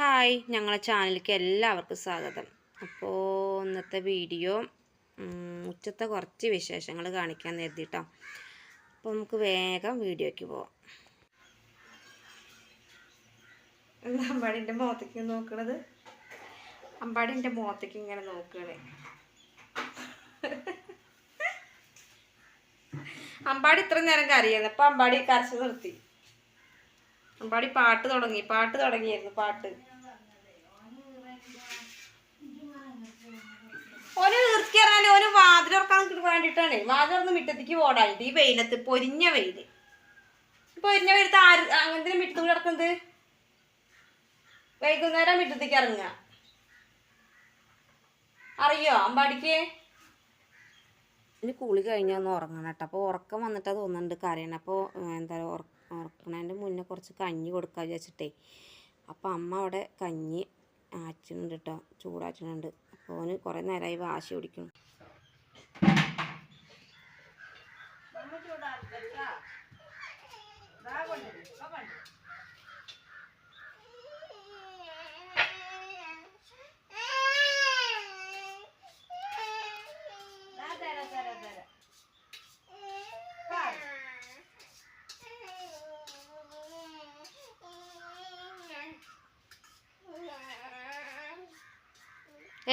Hi ഞങ്ങളെ ചാനലിലേക്ക് എല്ലാവർക്കും സ്വാഗതം. അപ്പോൾ ഇന്നത്തെ വീഡിയോ ഉച്ചത്തെ കുറച്ച് വിശേഷങ്ങൾ കാണിക്കാൻ കരുതിട്ടോ അപ്പോൾ നമുക്ക് വേഗം വീഡിയോയ്ക്ക് പോവാം. അമ്പാടിന്റെ മുഖത്തേക്ക് നോക്കണത്? അമ്പാടിന്റെ മുഖത്തേക്ക് ഇങ്ങനെ നോക്കണേ. അമ്പാടി ഇത്ര നേരം കരയുന്നു അപ്പം അമ്പാടി കരച്ച് നിർത്തി. അമ്പാടി പാട്ട് തുടങ്ങി പാട്ട് തുടങ്ങിയായിരുന്നു പാട്ട് ഓന് നിർത്തിയറിയാൽ ഓന് വാതിലിറക്കാൻ വേണ്ടിട്ടാണ് വാതിലിറന്ന് മിറ്റത്തേക്ക് ഓടാനിട്ട്. ഈ വെയിലത്ത് പൊരിഞ്ഞ വെയിൽ. പൊരിഞ്ഞ വെയിലത്ത് ആര് അങ്ങനത്തെ മിറ്റത്ത് കിടക്കുന്നത് വൈകുന്നേരം മിറ്റത്തേക്ക് ഇറങ്ങുക. അറിയോ? അമ്പാടിക്ക്? ഇനി കുളി കഴിഞ്ഞാൽ ഒന്ന് ഉറങ്ങണം കേട്ടോ. അപ്പോൾ ഉറക്കം വന്നിട്ടാ തോന്നുന്നുണ്ട് കരയണം. അപ്പോൾ എന്താ ഉറക്കണതിന്റെ മുന്നേ കുറച്ച് കഞ്ഞി കൊടുക്കാൻ വിചാരിച്ചിട്ടേ. അപ്പോൾ അമ്മ അവിടെ കഞ്ഞി ആച്ചുന്നുണ്ട് കേട്ടോ ചൂടാച്ചുന്നുണ്ട് അപ്പോൾ ഓന് കുറേ നേരമായി വാശി പിടിക്കണം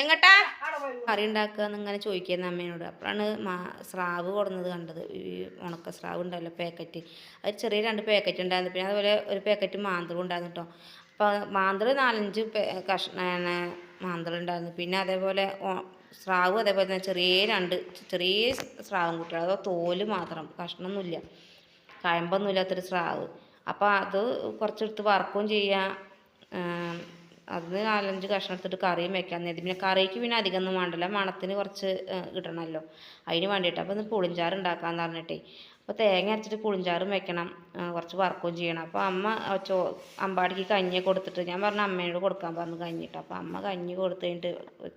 എങ്ങട്ടാ? കറി ഉണ്ടാക്കുക എന്നിങ്ങനെ ചോദിക്കുന്ന അമ്മേനോട്. അപ്പോഴാണ് മാ സ്രാവ് കൊടുന്നത് കണ്ടത്. ഈ ഉണക്ക സ്രാവ് ഉണ്ടല്ലോ പാക്കറ്റ്. അത് ചെറിയ രണ്ട് പാക്കറ്റ് ഉണ്ടായിരുന്നു. പിന്നെ അതുപോലെ ഒരു പാക്കറ്റ് മാന്തളം ഉണ്ടായിരുന്നു കേട്ടോ. അപ്പോൾ മാന്തൾ നാലഞ്ച് കഷ മാന്തൾ ഉണ്ടായിരുന്നു. പിന്നെ അതേപോലെ സ്രാവ് അതേപോലെ തന്നെ ചെറിയ രണ്ട് ചെറിയ സ്രാവും കുട്ടികൾ. അതോ തോൽ മാത്രം കഷ്ണമൊന്നുമില്ല. കഴമ്പൊന്നുമില്ലാത്തൊരു സ്രാവ്. അപ്പോൾ അത് കുറച്ചെടുത്ത് വറക്കുകയും ചെയ്യാം. അത് നാലഞ്ച് കഷ്ണം എടുത്തിട്ട് കറിയും വെക്കാൻ നേരത്തെ പിന്നെ കറിക്ക് പിന്നെ അധികം ഒന്നും വേണ്ടല്ലോ. മണത്തിന് കുറച്ച് ആ, ഇടണമല്ലോ. അതിന് വേണ്ടിയിട്ട്. അപ്പോൾ ഒന്ന് പുളിഞ്ചാറ് ഉണ്ടാക്കാമെന്ന് പറഞ്ഞിട്ടേ. അപ്പോൾ തേങ്ങ അരച്ചിട്ട് പുളിഞ്ചാറും വെക്കണം. കുറച്ച് വറക്കുകയും ചെയ്യണം. അപ്പോൾ അമ്മ ചോ അമ്പാടിക്ക് കഞ്ഞി കൊടുത്തിട്ട് ഞാൻ പറഞ്ഞു അമ്മേനോട് കൊടുക്കാൻ പറഞ്ഞു കഞ്ഞിട്ട്. അപ്പോൾ അമ്മ കഞ്ഞി കൊടുത്ത് കഴിഞ്ഞിട്ട്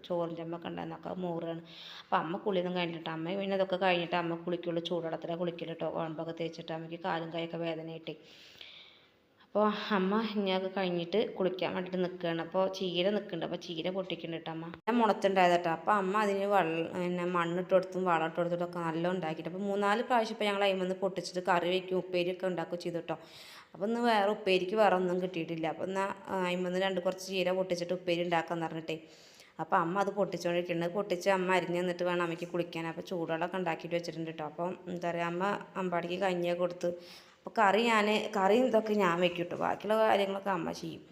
ചോറും ചെമ്പൊക്കെ ഉണ്ടായിരുന്നൊക്കെ മോറാണ്. അപ്പോൾ അമ്മ കുളിയൊന്നും കഴിഞ്ഞിട്ട് അമ്മ പിന്നെ ഇതൊക്കെ കഴിഞ്ഞിട്ട് അമ്മ കുളിക്കുള്ളൂ. ചൂടുവെള്ളത്തിലാണ് കുളിക്കൽ കേട്ടോ കുഴമ്പൊക്കെ തേച്ചിട്ട് അമ്മയ്ക്ക് കാലും കൈയൊക്കെ വേദനയായിട്ട്. അപ്പോൾ അമ്മ ഇനിയൊക്കെ കഴിഞ്ഞിട്ട് കുളിക്കാൻ വേണ്ടിയിട്ട് നിൽക്കുകയാണ് അപ്പോൾ ചീര നിൽക്കുന്നുണ്ട് അപ്പോൾ ചീര പൊട്ടിക്കുന്നുണ്ട് കേട്ടോ അമ്മ. ഞാൻ മുളച്ചുണ്ടായത് കേട്ടോ. അപ്പോൾ അമ്മ അതിന് വെള്ളം പിന്നെ മണ്ണിട്ട് കൊടുത്തും വളം ഇട്ട് കൊടുത്തിട്ടൊക്കെ നല്ല ഉണ്ടാക്കിയിട്ട് അപ്പോൾ മൂന്നാൽ പ്രാവശ്യം ഇപ്പോൾ ഞങ്ങൾ അതിൽ പൊട്ടിച്ചിട്ട് കറി വയ്ക്കും ഉപ്പേരിയൊക്കെ ഉണ്ടാക്കുകയും ചെയ്തു കേട്ടോ. അപ്പോൾ ഇന്ന് വേറെ ഉപ്പേരിക്ക് വേറെ ഒന്നും കിട്ടിയിട്ടില്ല. അപ്പോൾ എന്നാൽ അതിൽ രണ്ട് കുറച്ച് ചീര പൊട്ടിച്ചിട്ട് ഉപ്പേരി ഉണ്ടാക്കാമെന്ന് പറഞ്ഞിട്ടേ. അപ്പോൾ അമ്മ അത് പൊട്ടിച്ചുകൊണ്ടിരിക്കുന്നത് പൊട്ടിച്ച് അമ്മ അരിഞ്ഞ് തന്നിട്ട് വേണം അമ്മയ്ക്ക് കുളിക്കാൻ. അപ്പോൾ ചൂടുവെള്ളമൊക്കെ ഉണ്ടാക്കിയിട്ട് വെച്ചിട്ടുണ്ട് കേട്ടോ. അപ്പം എന്താ പറയുക അമ്മ അമ്പാടിക്ക് കഞ്ഞിയൊക്കെ കൊടുത്ത് അപ്പോൾ കറി ഞാൻ കറി ഇതൊക്കെ ഞാൻ വെക്കും കേട്ടോ ബാക്കിയുള്ള കാര്യങ്ങളൊക്കെ അമ്മ ചെയ്യും.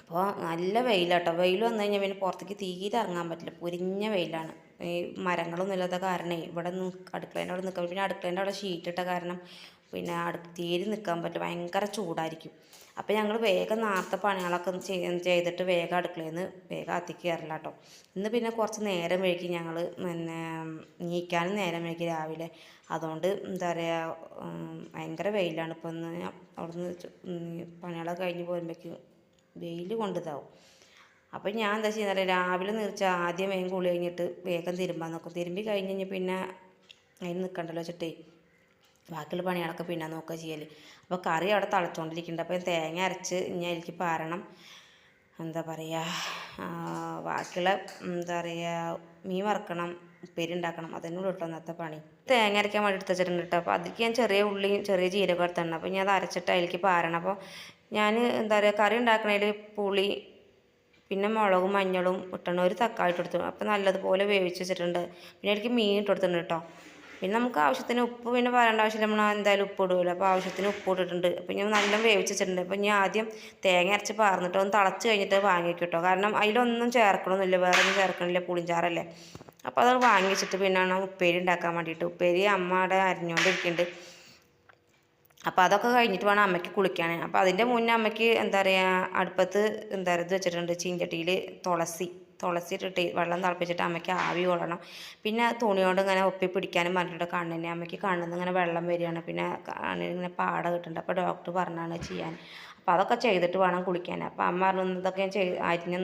അപ്പോൾ നല്ല വെയിലാട്ടോ. വെയിൽ വന്നു കഴിഞ്ഞാൽ പിന്നെ പുറത്തേക്ക് തീരെ ഇറങ്ങാൻ പറ്റില്ല. പൊരിഞ്ഞ വെയിലാണ്. ഈ മരങ്ങളൊന്നും ഇല്ലാത്ത കാരണേ ഇവിടെ അടുക്കളേന്റെ അവിടെ നിൽക്കാൻ പിന്നെ അടുക്കളേന്റെ അവിടെ ഷീറ്റിട്ട കാരണം പിന്നെ അടുത്ത് തീരെ നിൽക്കാൻ പറ്റില്ല. ഭയങ്കര ചൂടായിരിക്കും. അപ്പോൾ ഞങ്ങൾ വേഗം നേരത്തെ പണികളൊക്കെ ഒന്ന് ചെയ്- ചെയ്തിട്ട് വേഗം അടുക്കളയിൽ വേഗം അകത്തേക്ക് കയറില്ല കേട്ടോ ഇന്ന് പിന്നെ കുറച്ച് നേരം വൈകി ഞങ്ങൾ പിന്നെ നീക്കാനും നേരം വൈകി രാവിലെ. അതുകൊണ്ട് എന്താ പറയുക ഭയങ്കര വെയിലാണ്. ഇപ്പോൾ ഞാൻ അവിടുന്ന് പണികളൊക്കെ കഴിഞ്ഞ് പോരുമ്പോഴേക്കും വെയിൽ കൊണ്ടിതാവും. അപ്പം ഞാൻ എന്താ ചെയ്യുന്നത് രാവിലെ നിർച്ച ആദ്യം വേഗം കുളി കഴിഞ്ഞിട്ട് വേഗം തിരുമ്പാൻ നോക്കും. തിരുമ്പി കഴിഞ്ഞ് കഴിഞ്ഞാൽ പിന്നെ അതിന് നിൽക്കണ്ടല്ലോ വെച്ചിട്ടേ. ബാക്കിയുള്ള പണികളൊക്കെ പിന്നെ നോക്കുക ചെയ്യൽ അപ്പോൾ കറി അവിടെ തിളച്ചുകൊണ്ടിരിക്കുന്നുണ്ട് അപ്പോൾ തേങ്ങ അരച്ച് ഇനി അതിലേക്ക് പാരണം. എന്താ പറയുക ബാക്കിയുള്ള എന്താ പറയുക മീൻ വറക്കണം ഉപ്പേരി ഉണ്ടാക്കണം. അതിനോട് കേട്ടോ അന്നത്തെ പണി. തേങ്ങ അരയ്ക്കാൻ വേണ്ടി എടുത്ത് വെച്ചിട്ടുണ്ട് കേട്ടോ. അപ്പോൾ അതിലേക്ക് ഞാൻ ചെറിയ ഉള്ളിയും ചെറിയ ജീരകം എടുത്തിട്ടുണ്ട്. അപ്പോൾ ഞാൻ അത് അരച്ചിട്ട് അതിലേക്ക് പാരണം. അപ്പോൾ ഞാൻ എന്താ പറയുക കറി ഉണ്ടാക്കണതിൽ പുളി പിന്നെ മുളകും മഞ്ഞളും ഇട്ടണം. ഒരു തക്കാളി ഇട്ട് കൊടുത്തു. അപ്പോൾ നല്ലതുപോലെ വേവിച്ച് വെച്ചിട്ടുണ്ട്. പിന്നെ എനിക്ക് മീൻ ഇട്ട് കൊടുത്തിട്ടുണ്ട് കേട്ടോ. പിന്നെ നമുക്ക് ആവശ്യത്തിന് ഉപ്പ് പിന്നെ പറയേണ്ട ആവശ്യമില്ല. നമ്മൾ എന്തായാലും ഉപ്പ് ഇടുമല്ലോ അപ്പോൾ ആവശ്യത്തിന് ഉപ്പ് ഇട്ടിട്ടുണ്ട്. അപ്പോൾ ഞാൻ നല്ല വേവിച്ച് വെച്ചിട്ടുണ്ട്. അപ്പോൾ ഞാൻ ആദ്യം തേങ്ങ അരച്ച് പാർന്നിട്ട് ഒന്ന് തിളച്ച് കഴിഞ്ഞിട്ട് വാങ്ങി കേട്ടോ കാരണം അതിലൊന്നും ചേർക്കണമെന്നില്ല വേറെ ഒന്നും ചേർക്കണില്ല. പുളിഞ്ചാറല്ലേ. അപ്പോൾ അത് വാങ്ങി വെച്ചിട്ട് പിന്നെയാണ് ഉപ്പേരി ഉണ്ടാക്കാൻ വേണ്ടിയിട്ട്. ഉപ്പേരി അമ്മയുടെ അരിഞ്ഞുകൊണ്ടിരിക്കുന്നുണ്ട് അപ്പോൾ അതൊക്കെ കഴിഞ്ഞിട്ട് വേണം അമ്മയ്ക്ക് കുളിക്കാൻ. അപ്പോൾ അതിന്റെ മുന്നേ അമ്മയ്ക്ക് എന്താ പറയുക അടുപ്പത്ത് എന്താ പറയുക ഇത് വെച്ചിട്ടുണ്ട്. ചീഞ്ചട്ടിയിൽ തുളസി. തുളസി ഇട്ടിട്ട് വെള്ളം തിളപ്പിച്ചിട്ട് അമ്മയ്ക്ക് ആവി കൊള്ളണം. പിന്നെ തുണി കൊണ്ട് ഇങ്ങനെ ഒപ്പി പിടിക്കാനും പറഞ്ഞിട്ട് കണ്ണിന്. അമ്മയ്ക്ക് കണ്ണിൽ നിന്ന് ഇങ്ങനെ വെള്ളം വരികയാണ്. പിന്നെ കണ്ണിന് ഇങ്ങനെ പാട കിട്ടുന്നുണ്ട് അപ്പോൾ ഡോക്ടർ പറഞ്ഞാണ് ചെയ്യാൻ. അപ്പോൾ അതൊക്കെ ചെയ്തിട്ട് വേണം കുളിക്കാൻ. അപ്പോൾ അമ്മ പറഞ്ഞു ഇതൊക്കെ ഞാൻ ചെയ്ത് അരിഞ്ഞ്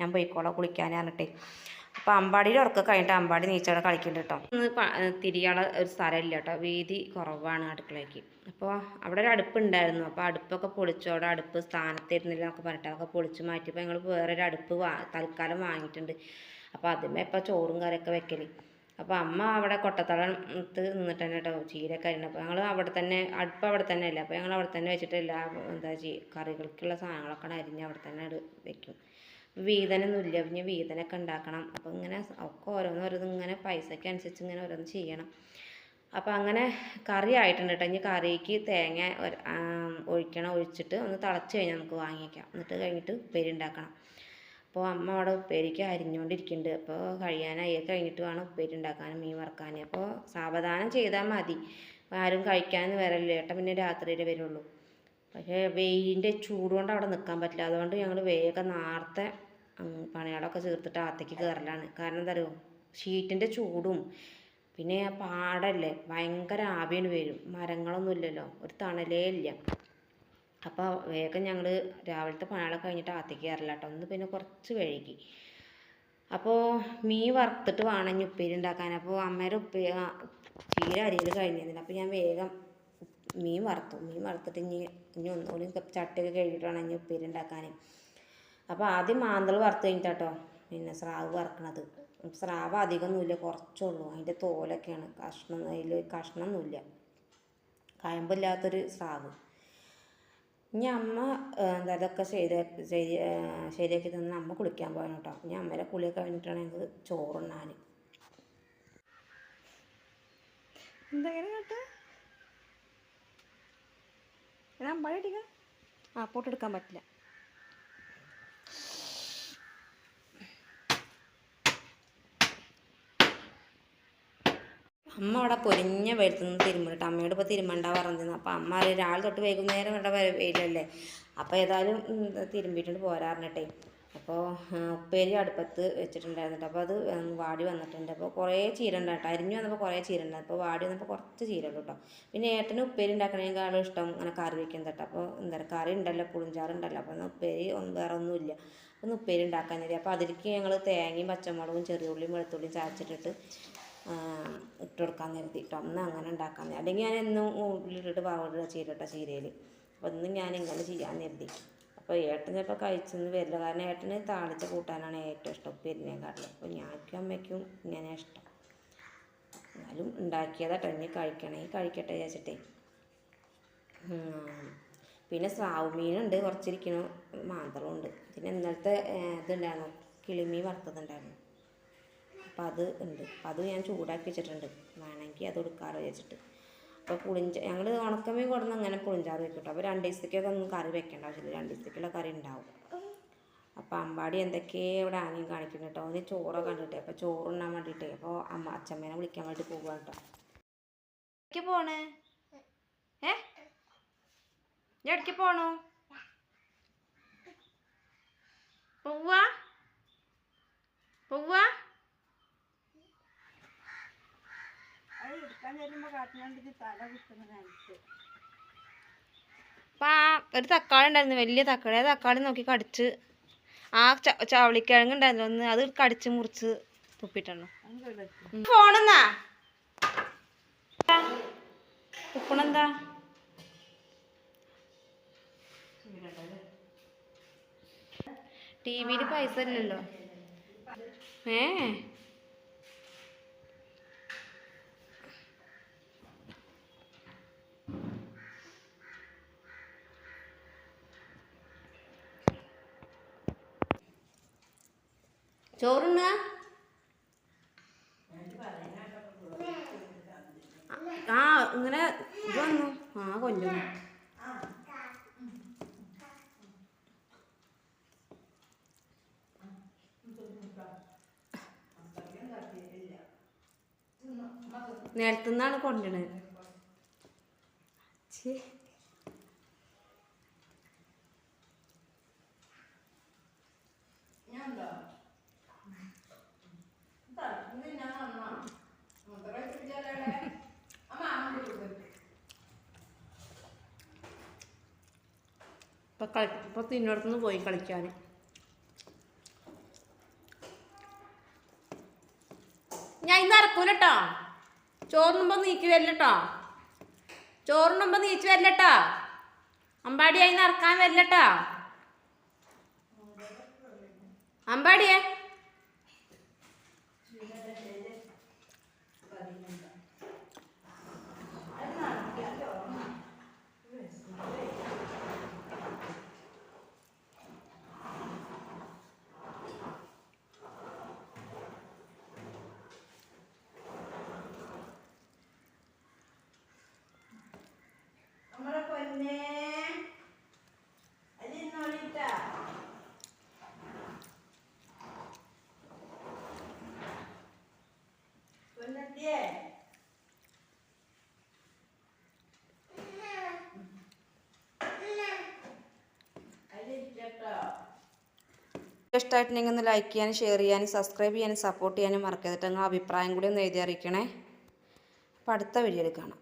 ഞാൻ പോയിക്കോളാം കുളിക്കാൻ പറഞ്ഞിട്ടേ. അപ്പോൾ അമ്പാടിയിൽ ഉറക്കം കഴിഞ്ഞിട്ട് അമ്പാടി നീച്ചവിടെ കളിക്കുന്നുണ്ട് കേട്ടോ പ- ഒരു സ്ഥലമില്ല കേട്ടോ വീതി കുറവാണ് അടുക്കളയ്ക്ക് അപ്പോൾ അവിടെ ഒരു അടുപ്പ് ഉണ്ടായിരുന്നു അപ്പോൾ അടുപ്പൊക്കെ പൊളിച്ചു. അവിടെ അടുപ്പ് സ്ഥാനത്തിരുന്നില്ല എന്നൊക്കെ പറഞ്ഞിട്ട് അതൊക്കെ പൊളിച്ച് മാറ്റിയപ്പോൾ ഞങ്ങൾ വേറൊരു അടുപ്പ് വാ തൽക്കാലം വാങ്ങിയിട്ടുണ്ട്. അപ്പോൾ അതിന്മേൽ ഇപ്പോൾ ചോറും കറിയൊക്കെ വെക്കൽ അപ്പോൾ അമ്മ അവിടെ കൊട്ടത്തളത്ത് നിന്നിട്ട് തന്നെ കേട്ടോ ചീരൊക്കെ അരിഞ്ഞു. അപ്പോൾ ഞങ്ങൾ അവിടെ തന്നെ അടുപ്പ് അവിടെ തന്നെ അല്ല അപ്പോൾ ഞങ്ങൾ അവിടെ തന്നെ വെച്ചിട്ട് എല്ലാ എന്താ ചെയ്യ കറികൾക്കുള്ള സാധനങ്ങളൊക്കെ അരിഞ്ഞ് അവിടെ തന്നെ വെക്കും. വീതനൊന്നും ഇല്ല പിന്നെ വീതനൊക്കെ ഉണ്ടാക്കണം. അപ്പോൾ ഇങ്ങനെ ഒക്കെ ഓരോന്ന് ഓരോന്ന് ഇങ്ങനെ പൈസയ്ക്ക് അനുസരിച്ച് ഇങ്ങനെ ഓരോന്ന് ചെയ്യണം. അപ്പോൾ അങ്ങനെ കറി ആയിട്ടുണ്ട് കേട്ടോ ഇനി കറിക്ക് തേങ്ങ ഒഴിക്കണം. ഒഴിച്ചിട്ട് ഒന്ന് തിളച്ച് കഴിഞ്ഞാൽ നമുക്ക് വാങ്ങിക്കാം. എന്നിട്ട് കഴിഞ്ഞിട്ട് ഉപ്പേരി ഉണ്ടാക്കണം. അപ്പോൾ അമ്മ അവിടെ ഉപ്പേരിക്ക് അരിഞ്ഞുകൊണ്ടിരിക്കുന്നുണ്ട് അപ്പോൾ കഴിയാനായി. കഴിഞ്ഞിട്ട് വേണം ഉപ്പേരി ഉണ്ടാക്കാനും മീൻ വറുക്കാൻ അപ്പോൾ സാവധാനം ചെയ്താൽ മതി. ആരും കഴിക്കാനൊന്നും വരല്ലേ ഏട്ടൻ പിന്നെ രാത്രിയിലേ വരുള്ളൂ. പക്ഷേ വെയിലിന്റെ ചൂട് കൊണ്ട് അവിടെ നിൽക്കാൻ പറ്റില്ല. അതുകൊണ്ട് ഞങ്ങൾ വേഗം നേരത്തെ പണികളൊക്കെ ചേർത്തിട്ട് അകത്തേക്ക് കയറലാണ് കാരണം എന്താ പറയുക ഷീറ്റിന്റെ ചൂടും പിന്നെ ആ പാടല്ലേ? ഭയങ്കര ആവിയാണ് വരും. മരങ്ങളൊന്നും ഇല്ലല്ലോ. ഒരു തണലേ ഇല്ല. അപ്പോൾ വേഗം ഞങ്ങൾ രാവിലത്തെ പണികളൊക്കെ കഴിഞ്ഞിട്ട് അകത്തേക്ക് കയറില്ല കേട്ടോ ഒന്ന് പിന്നെ കുറച്ച് വൈകി. അപ്പോൾ മീൻ വറുത്തിട്ട് വേണം ഇനി ഉപ്പേരി ഉണ്ടാക്കാൻ. അപ്പോൾ അമ്മേരെ ഉപ്പേരി ചീര അരിയിൽ കഴിഞ്ഞിരുന്നില്ല അപ്പോൾ ഞാൻ വേഗം മീൻ വറുത്തു. മീൻ വറുത്തിട്ട് ഇനി ഇനി ഒന്നുകൂടി ചട്ടിയൊക്കെ വേണം ഇനി ഉപ്പേരി ഉണ്ടാക്കാൻ. അപ്പോൾ ആദ്യം മാന്തൾ വറുത്ത് കഴിഞ്ഞിട്ടാട്ടോ പിന്നെ സ്രാവ് വറക്കണത്. സ്രാവ് അധികമൊന്നുമില്ല കുറച്ചുള്ളൂ. അതിന്റെ തോലൊക്കെയാണ്. കഷ്ണം അതിൽ കഷ്ണമൊന്നുമില്ല. കയമ്പില്ലാത്തൊരു സ്രാവ്. ഇനി അമ്മ എന്താ ഇതൊക്കെ ശരി ആ, ശരിയാക്കി തന്നെ അമ്മ കുളിക്കാൻ പോയാണ് കേട്ടോ. ഇനി അമ്മയുടെ കുളിയൊക്കെ കഴിഞ്ഞിട്ടാണ് ഞങ്ങൾക്ക് ചോറുണ്ണാൻ. എന്തെങ്ങനെ കേട്ടോ? അമ്പാടി അടിക്കാം. ആ ഫോട്ടോ എടുക്കാൻ പറ്റില്ല. അമ്മ അവിടെ പൊരിഞ്ഞ വെയിലത്ത് നിന്ന് അമ്മയോട് ഇപ്പോൾ തിരുമ്മണ്ട പറഞ്ഞിരുന്നു. അപ്പോൾ അമ്മ അറിയാം രാവിലെ തൊട്ട് വൈകുന്നേരം ഇവിടെ വരില്ലല്ലേ അപ്പോൾ ഏതായാലും തിരുമ്പിയിട്ടുണ്ട് പോരാറിഞ്ഞിട്ടേ അപ്പോൾ ഉപ്പേരി അടുപ്പത്ത് വെച്ചിട്ടുണ്ടായിരുന്നു അപ്പോൾ അത് വാടി വന്നിട്ടുണ്ട്. അപ്പോൾ കുറേ ചീര ഉണ്ട് അരിഞ്ഞു വന്നപ്പോൾ കുറേ ചീര ഉണ്ട് അപ്പോൾ വാടി വന്നപ്പോൾ കുറച്ച് ചീര ഉള്ളൂ കേട്ടോ പിന്നെ ഏട്ടന് ഉപ്പേരി ഉണ്ടാക്കണേക്കാളും ഇഷ്ടം അങ്ങനെ കറി വയ്ക്കുന്നത് കേട്ടോ അപ്പോൾ എന്താ കറി ഉണ്ടല്ലോ പുളിഞ്ചാറ് ഉണ്ടല്ലോ അപ്പോൾ ഉപ്പേരി ഒന്നും വേറെ ഒന്നുമില്ല ഒന്ന് ഉപ്പേരി ഉണ്ടാക്കാൻ തരും അപ്പോൾ അതിലേക്ക് ഞങ്ങൾ തേങ്ങയും പച്ചമുളകും ചെറിയുള്ളിയും വെളുത്തുള്ളിയും ചാച്ചിട്ടിട്ട് ഇട്ട് കൊടുക്കാൻ കരുതി കേട്ടോ അന്ന് അങ്ങനെ ഉണ്ടാക്കാൻ. അല്ലെങ്കിൽ ഞാൻ എന്നും ഉള്ളിലിട്ടിട്ട് ചീര കേട്ടോ ചീരയിൽ അപ്പോൾ ഇന്ന് ഞാൻ ഇങ്ങനെ ചെയ്യാൻ കരുതി. അപ്പോൾ ഏട്ടൻ ചിലപ്പോൾ കഴിച്ചെന്ന് വരില്ല. കാരണം ഏട്ടന് താളിച്ച കൂട്ടാനാണ് ഏറ്റവും ഇഷ്ടം ഉപ്പേരിനേക്കാട്ടിലും. അപ്പോൾ ഞാനും അമ്മയ്ക്കും ഇങ്ങനെ ഇഷ്ടം. എന്നാലും ഉണ്ടാക്കിയതാട്ടോ ഇനി കഴിക്കണേ. കഴിക്കട്ടെ വിചാരിച്ചിട്ടേ. പിന്നെ സ്രാവ് മീനുണ്ട്. കുറച്ചിരിക്കണു. മാന്തളുണ്ട്. പിന്നെ ഇന്നലത്തെ ഇതുണ്ടായിരുന്നു. കിളിമീൻ വറുത്തതുണ്ടായിരുന്നു. അപ്പോൾ അത് ഉണ്ട്. അത് ഞാൻ ചൂടാക്കി വെച്ചിട്ടുണ്ട്. വേണമെങ്കിൽ അത് കൊടുക്കാറ് വെച്ചിട്ട് അപ്പോൾ പുളിഞ്ച ഞങ്ങൾ ഉണക്കമീൻ കൊടുന്ന് അങ്ങനെ പുളിഞ്ചാറ് വെക്കും കേട്ടോ അപ്പോൾ രണ്ട് ദിവസത്തേക്കൊക്കെ ഒന്നും കറി വെക്കേണ്ട ആവശ്യമില്ല രണ്ട് ദിവസത്തേക്കുള്ള കറി ഉണ്ടാവും അപ്പോൾ അമ്പാടി എന്തൊക്കെയോ ഇവിടെ ആംഗ്യം കാണിക്കുന്നു കേട്ടോ ഒന്ന് ചോറൊക്കെ കണ്ടിട്ടേ. അപ്പോൾ ചോറുണ്ണാൻ വേണ്ടിയിട്ടേ അപ്പോൾ അമ്മ അച്ഛമ്മേനെ വിളിക്കാൻ വേണ്ടി പോകുക കേട്ടോ പോണ്? ഏ? ഞാൻ ഇടയ്ക്ക് പോണു? പോവാ? പോവാ? അപ്പം ആ ഒരു തക്കാളി ഉണ്ടായിരുന്നു വലിയ തക്കാളി. ആ തക്കാളി നോക്കി കടിച്ച്. ആ ചവളിക്കിഴങ്ങ് ഉണ്ടായിരുന്നു. ഒന്ന് അത് കടിച്ച് മുറിച്ച് തുപ്പിട്ടുണ്ടോ ഫോണെന്നാ തുപ്പണെന്താ? ടി വിയിൽ പൈസ ഇല്ലല്ലോ. ഏ? ചോറുണ്ണ ആ ഇങ്ങനെ ഇത് വന്നു. ആ കൊല്ലുന്നു നിലത്തുനിന്നാണ് കൊണ്ടുവരുന്നത് കളി ഇപ്പൊ തിന്നിടത്തുനിന്ന് പോയി കളിക്കാൻ. ഞാൻ ഇന്ന് ഇറക്കൂല കേട്ടോ ചോറിനുമ്പോൾ നീക്കി വരില്ലട്ടോ ചോറിനുമ്പോൾ നീച്ച് വരില്ലട്ടോ അമ്പാടിയായി ഇറക്കാൻ വരില്ലട്ടോ അമ്പാടിയേ? ഇഷ്ടമായിട്ടുണ്ടെങ്കിൽ ഒന്ന് ലൈക്ക് ചെയ്യാനും ഷെയർ ചെയ്യാനും സബ്സ്ക്രൈബ് ചെയ്യാനും സപ്പോർട്ട് ചെയ്യാനും മറക്കരുത് നിങ്ങളുടെ അഭിപ്രായം കൂടി ഒന്ന് എഴുതി അറിയിക്കണേ. അപ്പോൾ അടുത്ത വീഡിയോയിൽ കാണാം.